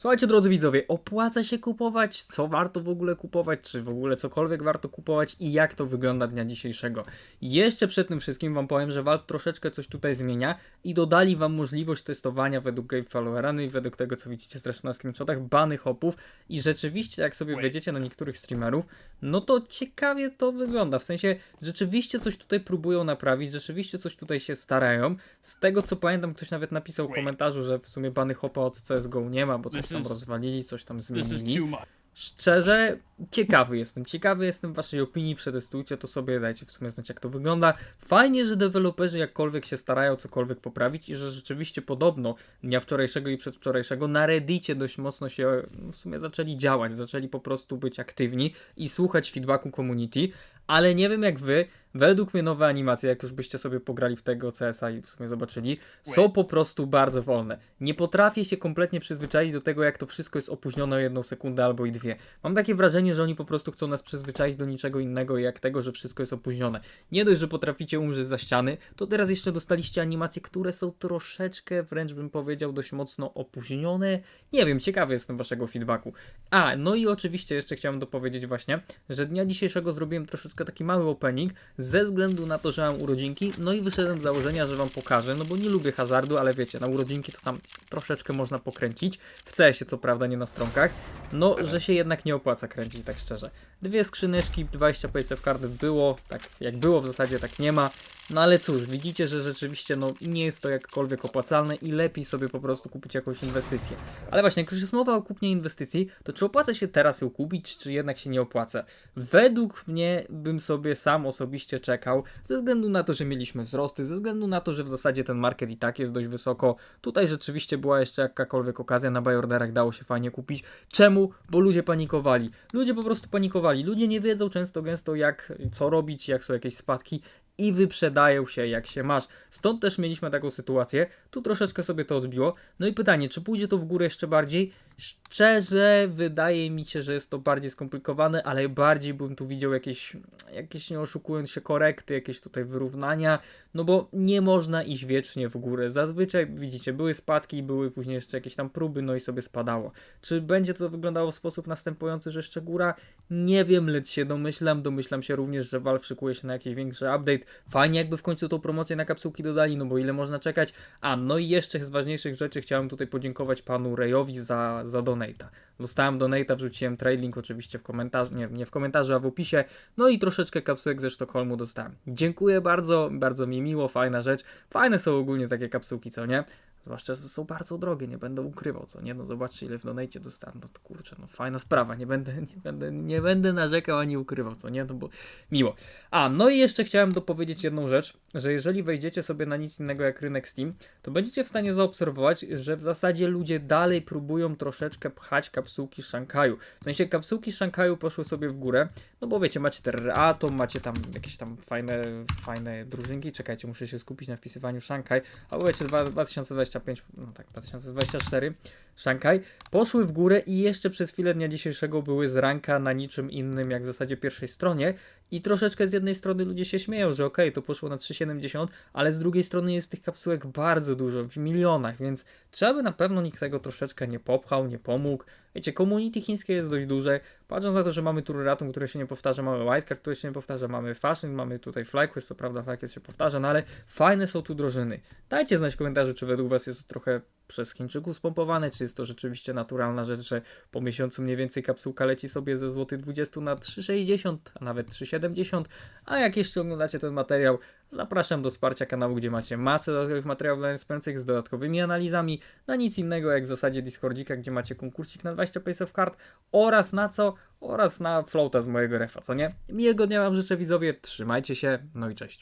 Słuchajcie, drodzy widzowie, opłaca się kupować? Co warto w ogóle kupować? Czy w ogóle cokolwiek warto kupować? I jak to wygląda dnia dzisiejszego? Jeszcze przed tym wszystkim Wam powiem, że Valve troszeczkę coś tutaj zmienia i dodali Wam możliwość testowania według Game Followera, no i według tego, co widzicie zresztą na screenshotach, bany hopów i rzeczywiście, jak sobie wejdziecie na niektórych streamerów, no to ciekawie to wygląda. W sensie, rzeczywiście coś tutaj próbują naprawić, rzeczywiście coś tutaj się starają. Z tego, co pamiętam, ktoś nawet napisał w komentarzu, że w sumie bany hopa od CSGO nie ma, bo coś tam rozwalili, coś tam zmienili. Szczerze, ciekawy jestem. Ciekawy jestem waszej opinii, przetestujcie to sobie, dajcie w sumie znać jak to wygląda. Fajnie, że deweloperzy jakkolwiek się starają cokolwiek poprawić i że rzeczywiście podobno dnia wczorajszego i przedwczorajszego na Reddicie dość mocno się w sumie zaczęli działać, zaczęli po prostu być aktywni i słuchać feedbacku community, ale nie wiem jak wy, według mnie nowe animacje, jak już byście sobie pograli w tego CS-a i w sumie zobaczyli, są po prostu bardzo wolne. Nie potrafię się kompletnie przyzwyczaić do tego, jak to wszystko jest opóźnione o jedną sekundę albo i dwie. Mam takie wrażenie, że oni po prostu chcą nas przyzwyczaić do niczego innego, jak tego, że wszystko jest opóźnione. Nie dość, że potraficie umrzeć za ściany, to teraz jeszcze dostaliście animacje, które są troszeczkę, wręcz bym powiedział, dość mocno opóźnione. Nie wiem, ciekawy jestem waszego feedbacku. A, no i oczywiście jeszcze chciałem dopowiedzieć właśnie, że dnia dzisiejszego zrobiłem troszeczkę taki mały opening, ze względu na to, że mam urodzinki, no i wyszedłem z założenia, że wam pokażę, no bo nie lubię hazardu, ale wiecie, na urodzinki to tam troszeczkę można pokręcić, w CS-ie co prawda, nie na stronkach, no, że się jednak nie opłaca kręcić, tak szczerze. Dwie skrzyneczki, 20 paysafe card było, tak jak było w zasadzie, tak nie ma, no ale cóż, widzicie, że rzeczywiście no nie jest to jakkolwiek opłacalne i lepiej sobie po prostu kupić jakąś inwestycję. Ale właśnie, jak już jest mowa o kupnie inwestycji, to czy opłaca się teraz ją kupić, czy jednak się nie opłaca? Według mnie bym sobie sam osobiście czekał, ze względu na to, że mieliśmy wzrosty, ze względu na to, że w zasadzie ten market i tak jest dość wysoko. Tutaj rzeczywiście była jeszcze jakakolwiek okazja, na bajorderach dało się fajnie kupić. Czemu? Bo ludzie panikowali. Ludzie po prostu panikowali. Ludzie nie wiedzą często gęsto jak, co robić, jak są jakieś spadki i wyprzedają się jak się masz. Stąd też mieliśmy taką sytuację. Tu troszeczkę sobie to odbiło. No i pytanie, czy pójdzie to w górę jeszcze bardziej? Szczerze wydaje mi się, że jest to bardziej skomplikowane, ale bardziej bym tu widział jakieś, jakieś nie oszukując się korekty, jakieś tutaj wyrównania, no bo nie można iść wiecznie w górę. Zazwyczaj widzicie, były spadki, były później jeszcze jakieś tam próby, no i sobie spadało. Czy będzie to wyglądało w sposób następujący, że jeszcze góra? Nie wiem, lecz się domyślam. Domyślam się również, że Valve szykuje się na jakiś większy update. Fajnie jakby w końcu tą promocję na kapsułki dodali, no bo ile można czekać. A, no i jeszcze z ważniejszych rzeczy chciałem tutaj podziękować panu Rejowi za, za donate'a. Dostałem donate'a, wrzuciłem trading oczywiście w komentarzu, nie, nie w komentarzu, a w opisie. No i troszeczkę kapsułek ze Sztokholmu dostałem. Dziękuję bardzo, bardzo mi miło, fajna rzecz. Fajne są ogólnie takie kapsułki, co nie? Zwłaszcza, że są bardzo drogie, nie będę ukrywał, co nie? No zobaczcie, ile w donate dostałem, no to kurczę, no fajna sprawa, nie będę, nie będę, nie będę narzekał ani ukrywał, co nie? No bo miło. A, no i jeszcze chciałem dopowiedzieć jedną rzecz, że jeżeli wejdziecie sobie na nic innego jak rynek Steam, to będziecie w stanie zaobserwować, że w zasadzie ludzie dalej próbują troszeczkę pchać kapsułki Szanghaju. W sensie kapsułki Szanghaju poszły sobie w górę, no bo wiecie, macie Terror Atom, macie tam jakieś tam fajne, fajne drużynki, czekajcie, muszę się skupić na wpisywaniu Szanghaj, albo wiecie, dwa- 2025, no tak, 2024, Szanghaj, poszły w górę i jeszcze przez chwilę dnia dzisiejszego były z ranka na niczym innym, jak w zasadzie pierwszej stronie i troszeczkę z jednej strony ludzie się śmieją, że okej, to poszło na 3,70, ale z drugiej strony jest tych kapsułek bardzo dużo, w milionach, więc trzeba by na pewno nikt tego troszeczkę nie popchał, nie pomógł. Wiecie, community chińskie jest dość duże, patrząc na to, że mamy Turratum, które się nie powtarza, mamy Whitecard, które się nie powtarza, mamy Fashion, mamy tutaj FlyQuest, co prawda FlyQuest się powtarza, no ale fajne są tu drożyny. Dajcie znać w komentarzu, czy według Was jest to trochę przez Chińczyków spompowane, czy jest to rzeczywiście naturalna rzecz, że po miesiącu mniej więcej kapsułka leci sobie ze złotych 20 na 3,60, a nawet 3,70, a jak jeszcze oglądacie ten materiał, zapraszam do wsparcia kanału, gdzie macie masę dodatkowych materiałów dla wspierających z dodatkowymi analizami, na nic innego jak w zasadzie Discordzika, gdzie macie konkursik na 20 Pace of Card oraz na co? Oraz na floata z mojego refa, co nie? Miłego dnia Wam życzę widzowie, trzymajcie się, no i cześć.